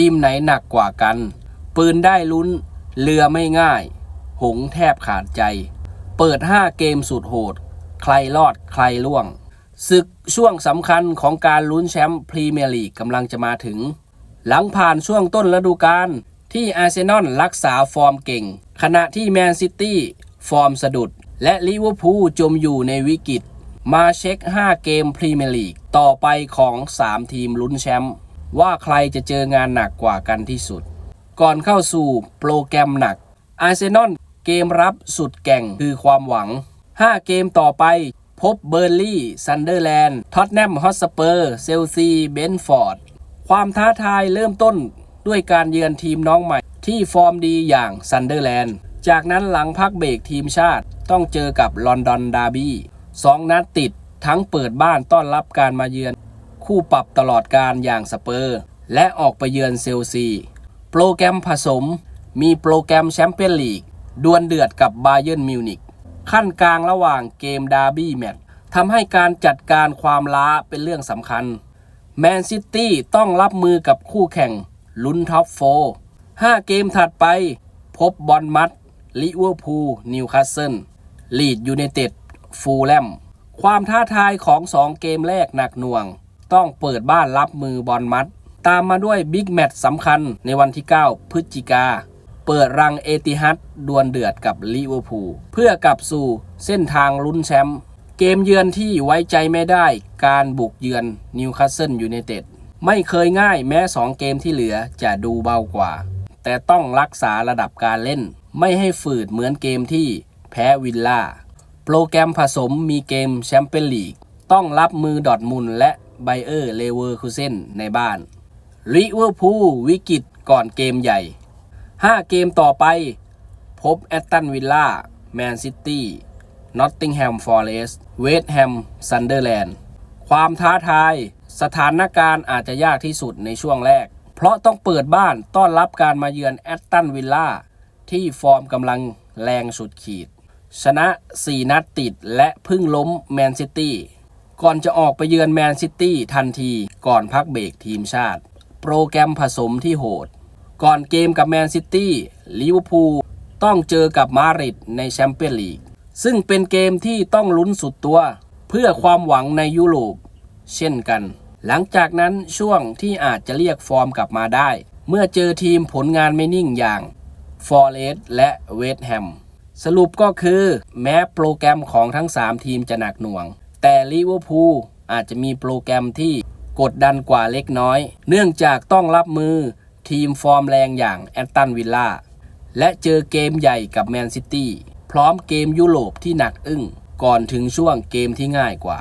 ทีมไหนหนักกว่ากัน ปืนได้ลุ้น เรือไม่ง่าย หงแทบขาดใจ เปิด 5 เกมสุดโหด ใครรอดใครล่วง ศึกช่วงสำคัญของการลุ้นแชมป์พรีเมียร์ลีกกำลังจะมาถึง หลังผ่านช่วงต้นฤดูกาลที่อาร์เซนอลรักษาฟอร์มเก่ง ขณะที่แมนซิตี้ฟอร์มสะดุด และลิเวอร์พูลจมอยู่ในวิกฤต มาเช็ค 5 เกมพรีเมียร์ลีกต่อไปของ 3 ทีมลุ้นแชมป์ ว่าใครจะเจองานหนักกว่ากันที่สุด ก่อนเข้าสู่โปรแกรมหนักอาร์เซนอลเกมรับสุดแก่งคือความหวัง 5 เกมต่อไปพบเบอร์ลี่ซันเดอร์แลนด์ท็อตแนมฮอตสเปอร์ เซลซี เบนฟอร์ด ความท้าทายเริ่มต้นด้วยการเยือนทีมน้องใหม่ ที่ฟอร์มดีอย่างซันเดอร์แลนด์ จากนั้นหลังพักเบรกทีมชาติต้องเจอกับลอนดอนดาร์บี้สองนัดติดทั้งเปิดบ้านต้อนรับการมาเยือน คู่ปรับตลอดการอย่างสเปอร์ และออกไปเยือนเซลซี โปรแกรมผสม มีโปรแกรมแชมเปี้ยนลีกดวลเดือดกับบาเยิร์นมิวนิกขั้นกลางระหว่างเกมดาร์บี้แมตช์ทำให้การจัดการความล้าเป็นเรื่องสำคัญ แมนซิตี้ต้องรับมือกับคู่แข่งลุ้นท็อปโฟห้าเกมถัดไป พบบอลมัดลิเวอร์พูลนิวคาสเซิลลีดยูไนเต็ดฟูลแลมความท้าทายของ2เกมแรกหนักหน่วง ต้องเปิดบ้านรับมือบอลมัด ตามมาด้วยบิ๊กแมตช์สำคัญในวันที่ 9 พฤศจิกา เปิดรังเอติฮัดดวลเดือดกับลิเวอร์พูลเพื่อกลับสู่เส้นทางลุ้นแชมป์เกมเยือนที่ไว้ใจไม่ได้การบุกเยือนนิวคาสเซิลยูไนเต็ดไม่เคยง่ายแม้ 2 เกมที่เหลือจะดูเบากว่า แต่ต้องรักษาระดับการเล่น ไม่ให้ฝืดเหมือนเกมที่แพ้วิลล่า โปรแกรมผสมมีเกมแชมเปี้ยนลีก ต้องรับมือดอร์ทมุนและ ไบเออร์เลเวอร์คูเซนในบ้านลิเวอร์พูลวิกฤตก่อนเกมใหญ่ 5 เกมต่อไป พบแอตตันวิลล่าแมนซิตี้นอตติงแฮมฟอร์เรสต์เวสต์แฮมซันเดอร์แลนด์ความท้าทาย สถานการณ์อาจจะยากที่สุดในช่วงแรก เพราะต้องเปิดบ้านต้อนรับการมาเยือนแอตตันวิลล่าที่ฟอร์มกำลังแรงสุดขีด ชนะ 4 นัดติดและพึ่งล้มแมนซิตี้ ก่อนจะออกไปเยือนแมนซิตี้ทันทีก่อนพักเบรกทีมชาติ โปรแกรมผสมที่โหด ก่อนเกมกับแมนซิตี้ลิเวอร์พูลต้องเจอกับมาดริดในแชมเปี้ยนลีก ซึ่งเป็นเกมที่ต้องลุ้นสุดตัว เพื่อความหวังในยุโรป เช่นกัน หลังจากนั้นช่วงที่อาจจะเรียกฟอร์มกลับมาได้ เมื่อเจอทีมผลงานไม่นิ่งอย่างฟอร์เรสและเวสต์แฮมสรุปก็คือแม้โปรแกรมของทั้ง 3 ทีมจะหนักหน่วง แต่ลิเวอร์พูลอาจจะมีโปรแกรมที่กดดันกว่าเล็กน้อย เนื่องจากต้องรับมือทีมฟอร์มแรงอย่างแอตตันวิลล่าและเจอเกมใหญ่กับแมนซิตี้พร้อมเกมยุโรปที่หนักอึ้งก่อนถึงช่วงเกมที่ง่ายกว่า